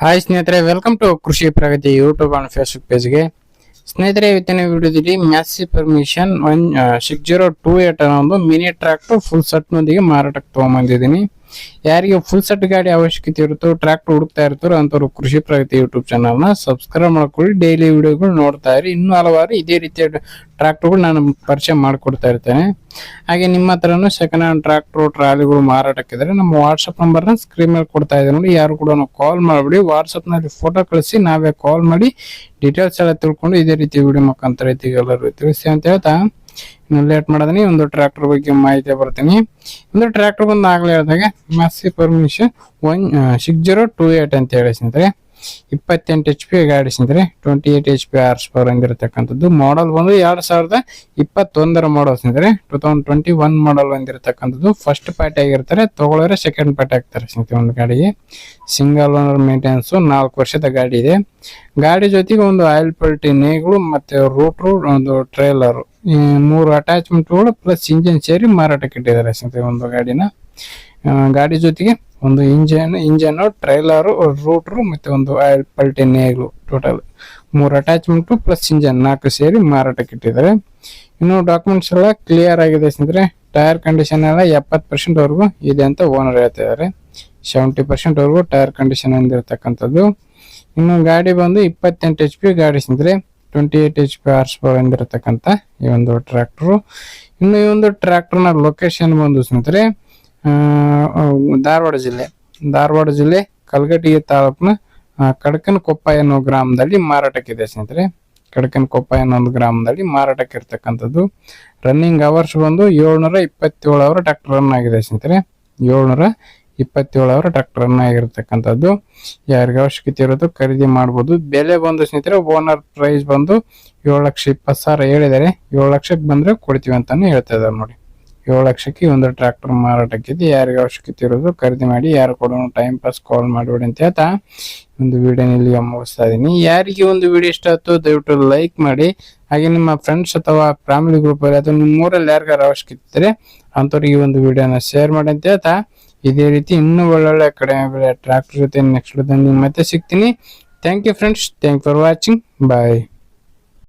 Hi ಸ್ನೇಹಿತರೆ welcome to Krishi Pragati YouTube and Facebook ಪೇಜ್ಗೆ ಸ್ನೇಹಿತರೆ, ಇವತ್ತಿನ ವಿಡಿಯೋದಲ್ಲಿ Massey Ferguson one six zero two eight ಅನ್ನೋ ಒಂದು ಮಿನಿ ಟ್ರ್ಯಾಕ್ಟರ್ ಫುಲ್ ಸೆಟ್ನೊಂದಿಗೆ ಮಾರಾಟಕ್ಕೆ ತೊಗೊಂಬಂದಿದ್ದೀನಿ ಯಾರಿಗೆ ಫುಲ್ ಸೆಟ್ ಗಾಡಿ ಅವಶ್ಯಕತೆ ಇರುತ್ತೋ ಟ್ರ್ಯಾಕ್ಟರ್ ಹುಡುಕ್ತಾ ಇರ್ತಾರೋ ಅಂತವ್ರು ಕೃಷಿ ಪ್ರಗತಿ ಯೂಟ್ಯೂಬ್ ಚಾನಲ್ನ ಸಬ್ಸ್ಕ್ರೈಬ್ ಮಾಡ್ಕೊಳ್ಳಿ. ಡೈಲಿ ವಿಡಿಯೋಗಳು ನೋಡ್ತಾ ಇರಿ. ಇನ್ನೂ ಹಲವಾರು ಇದೇ ರೀತಿಯ ಟ್ರ್ಯಾಕ್ಟರ್ಗಳು ನಾನು ಪರಿಚಯ ಮಾಡಿಕೊಡ್ತಾ ಇರ್ತೇನೆ. ಹಾಗೆ ನಿಮ್ಮ ಹತ್ರನೂ ಸೆಕೆಂಡ್ ಹ್ಯಾಂಡ್ ಟ್ರ್ಯಾಕ್ಟರ್ ಟ್ರಾಲಿಗಳು ಮಾರಾಟಕ್ಕಿದ್ರೆ ನಮ್ಮ ವಾಟ್ಸಪ್ ನಂಬರ್ನ ಸ್ಕ್ರೀನ್ ಮೇಲೆ ಕೊಡ್ತಾ ಇದ್ದೀನಿ ನೋಡಿ. ಯಾರು ಕೂಡ ಕಾಲ್ ಮಾಡಬೇಡಿ. ವಾಟ್ಸಪ್ನಲ್ಲಿ ಫೋಟೋ ಕಳಿಸಿ ನಾವೇ ಕಾಲ್ ಮಾಡಿ ಡೀಟೇಲ್ಸ್ ಎಲ್ಲ ತಿಳ್ಕೊಂಡು ಇದೇ ರೀತಿ ವಿಡಿಯೋ ಮುಖಾಂತರ ಎಲ್ಲರೂ ತಿಳಿಸಿ ಅಂತ ಹೇಳ್ತಾ. ಲೇಟ್ ಮಾಡದನಿ, ಒಂದು ಟ್ರ್ಯಾಕ್ಟರ್ ಬಗ್ಗೆ ಮಾಹಿತಿ ಬರ್ತೀನಿ. ಒಂದು ಟ್ರ್ಯಾಕ್ಟರ್ ಬಂದು ಆಗ್ಲೇ ಹೇಳಿದಾಗ Massey Ferguson one six zero two eight ಅಂತ ಹೇಳಿ ಸ್ನೇಹಿತರೆ. ಇಪ್ಪತ್ತೆಂಟು ಎಚ್ ಪಿ ಗಾಡಿ ಸ್ನೇಹಿತರೆ. Twenty eight H P horse power ಹೊಂದಿರತಕ್ಕಂಥದ್ದು model ಬಂದು ಎರಡು ಸಾವಿರದ ಇಪ್ಪತ್ತೊಂದರ ಮಾಡಲ್ ಸ್ನೇಹಿತರೆ. Two thousand twenty one model ಹೊಂದಿರತಕ್ಕಂಥದ್ದು first party ಆಗಿರ್ತಾರೆ, ತಗೊಳ್ಳೋರೆ ಸೆಕೆಂಡ್ ಪಾರ್ಟಿ ಆಗ್ತಾರೆ ಸ್ನೇಹಿತರೆ ಒಂದು ಗಾಡಿಗೆ. ಸಿಂಗಲ್ ಓನರ್ ಮೇಂಟೆನ್ಸು ನಾಲ್ಕು ವರ್ಷದ ಗಾಡಿ ಇದೆ. ಗಾಡಿ ಜೊತೆಗೆ ಒಂದು ಆಯಿಲ್ ಪಲ್ಟಿ ನೇಗಳು ಮತ್ತು ರೂಟ್ರು ಒಂದು ಟ್ರೇಲರ್ ಮೂರು ಅಟ್ಯಾಚ್ಮೆಂಟ್ಗಳು ಪ್ಲಸ್ ಇಂಜಿನ್ ಸೇರಿ ಮಾರಾಟಕ್ಕೆ ಇಟ್ಟಿದ್ದಾರೆ ಸ್ನೇಹಿತರೆ, ಒಂದು ಗಾಡಿನ. ಗಾಡಿ ಜೊತೆಗೆ ಒಂದು ಇಂಜನ್ ಇಂಜನ್ ಟ್ರೈಲರು ರೂಟ್ರು ಮತ್ತೆ ಒಂದು ಆಯಿಲ್ ಪಲ್ಟಿ ನೇಗಳು ಟೋಟಲ್ ಮೂರು ಅಟ್ಯಾಚ್ಮೆಂಟು ಪ್ಲಸ್ ಇಂಜನ್ ನಾಲ್ಕು ಸೇರಿ ಮಾರಾಟಕ್ಕೆ ಇಟ್ಟಿದ್ದಾರೆ. ಇನ್ನು ಡಾಕ್ಯುಮೆಂಟ್ಸ್ ಎಲ್ಲ ಕ್ಲಿಯರ್ ಆಗಿದೆ ಸ್ನೇಹಿತರೆ. ಟೈರ್ ಕಂಡೀಷನ್ ಎಲ್ಲ ಎಪ್ಪತ್ತು ಪರ್ಸೆಂಟ್ವರೆಗೂ ಇದೆ ಅಂತ ಓನರ್ ಹೇಳ್ತಾ ಇದ್ದಾರೆ. ಸೆವೆಂಟಿ ಪರ್ಸೆಂಟ್ ವರೆಗೂ ಟೈರ್ ಕಂಡೀಷನ್ ಹೊಂದಿರತಕ್ಕಂಥದ್ದು ಇನ್ನು ಗಾಡಿ ಬಂದು ಇಪ್ಪತ್ತೆಂಟು ಎಚ್ ಪಿ ಗಾಡಿ ಸ್ನೇಹಿತರೆ. Twenty eight H P horse power ಈ ಒಂದು ಟ್ರ್ಯಾಕ್ಟ್ರು ಇನ್ನು ಈ ಒಂದು ಟ್ರ್ಯಾಕ್ಟರ್ನ ಲೊಕೇಶನ್ ಬಂದು ಸ್ನೇಹಿತರೆ ಧಾರವಾಡ ಜಿಲ್ಲೆ. ಧಾರವಾಡ ಜಿಲ್ಲೆ ಕಲ್ಗಟ್ಟಿಗೆ ತಾಲೂಕಿನ ಕಡಕನಕೊಪ್ಪ ಅನ್ನೋ ಗ್ರಾಮದಲ್ಲಿ ಮಾರಾಟಕ್ಕಿದೆ ಸ್ನೇಹಿತರೆ. ಕಡಕನಕೊಪ್ಪ ಅನ್ನೋ ಒಂದು ಗ್ರಾಮದಲ್ಲಿ ಮಾರಾಟಕ್ಕೆ ಇರ್ತಕ್ಕಂಥದ್ದು ರನ್ನಿಂಗ್ ಅವರ್ಸ್ ಬಂದು ಏಳ್ನೂರ ಇಪ್ಪತ್ತೇಳು ಅವರ್ ಟ್ರ್ಯಾಕ್ಟರ್ ರನ್ ಆಗಿದೆ ಸ್ನೇಹಿತರೆ. ಏಳ್ನೂರ ಇಪ್ಪತ್ತೇಳು ಅವರ ಟ್ರ್ಯಾಕ್ಟರ್ ಆಗಿರ್ತಕ್ಕಂಥದ್ದು. ಯಾರಿಗೆ ಅವಶ್ಯಕತೆ ಇರೋದು ಖರೀದಿ ಮಾಡ್ಬೋದು. ಬೆಲೆ ಬಂದು ಸ್ನೇಹಿತರೆ ಓನರ್ ಪ್ರೈಸ್ ಬಂದು ಏಳು ಲಕ್ಷ ಇಪ್ಪತ್ತು ಸಾವಿರ ಹೇಳಿದ್ದಾರೆ. ಏಳು ಲಕ್ಷಕ್ಕೆ ಬಂದರೆ ಕೊಡ್ತೀವಿ ಅಂತಾನು ಹೇಳ್ತಾ ಇದ್ದಾರೆ ನೋಡಿ. ಏಳು ಲಕ್ಷಕ್ಕೆ ಒಂದು ಟ್ರ್ಯಾಕ್ಟರ್ ಮಾರಾಟಕ್ಕಿದೆ ಯಾರಿಗೆ ಅವಶ್ಯಕತೆ ಇರೋದು ಖರೀದಿ ಮಾಡಿ, ಯಾರು ಕೂಡ ಟೈಮ್ ಪಾಸ್ ಕಾಲ್ ಮಾಡಬೇಡಿ ಅಂತ ಹೇಳ್ತಾ ಒಂದು ವಿಡಿಯೋನ ಇಲ್ಲಿ ಮುಗಿಸ್ತಾ ಇದ್ದೀನಿ. ಯಾರಿಗೆ ಒಂದು ವಿಡಿಯೋ ಇಷ್ಟ ಆಯ್ತು ದಯವಿಟ್ಟು ಲೈಕ್ ಮಾಡಿ. ಹಾಗೆ ನಿಮ್ಮ ಫ್ರೆಂಡ್ಸ್ ಅಥವಾ ಫ್ಯಾಮಿಲಿ ಗ್ರೂಪಲ್ಲಿ ಅಥವಾ ನಿಮ್ಮ ಊರಲ್ಲಿ ಯಾರಿಗಾರು ಅವಶ್ಯಕತೆ ಇದ್ದರೆ ಅಂಥವ್ರಿಗೆ ಒಂದು ವಿಡಿಯೋನ ಶೇರ್ ಮಾಡಿ ಅಂತ ಹೇಳ್ತಾ ಇದೇ ರೀತಿ ಇನ್ನೂ ಒಳ್ಳೊಳ್ಳೆ ಕಡಿಮೆ ಟ್ರಾಕ್ಟರ್ ಜೊತೆ ನೆಕ್ಸ್ಟ್ ಮತ್ತೆ ಸಿಗ್ತೀನಿ. Thank you friends thank for watching bye